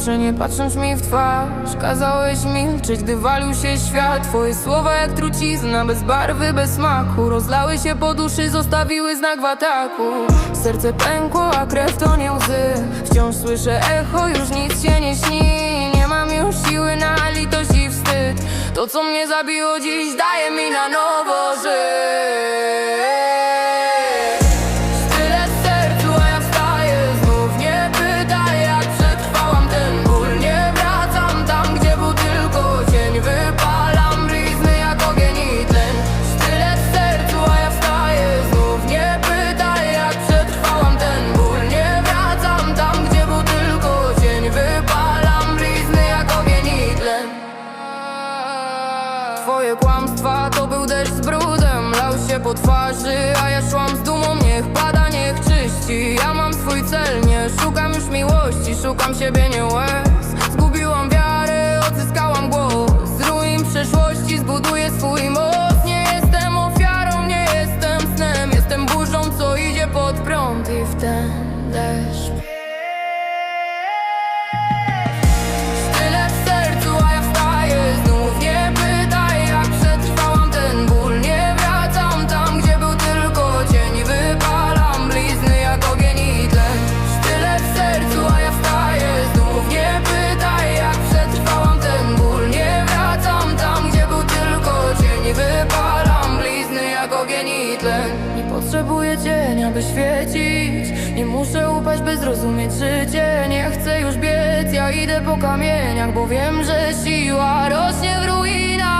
lustrze, nie patrząc mi w twarz. Kazałeś milczeć, gdy walił się świat. Twoje słowa jak trucizna, bez barwy, bez smaku. Rozlały się po duszy, zostawiły znak w ataku. Serce pękło, a krew to nie łzy. Wciąż słyszę echo, już nic się nie śni. Nie mam już siły na litość i wstyd. To co mnie zabiło dziś, daje mi na nowo Twoje kłamstwa to był deszcz z brudem. Lał się po twarzy, a ja szłam z dumą. Niech pada, niech czyści. Ja mam swój cel, nie szukam już miłości. Szukam siebie, nie łez cały dzień, aby świecić. Nie muszę upaść, by zrozumieć życie. Nie chcę już biec, ja idę po kamieniach Bo wiem, że siła rośnie w ruinach.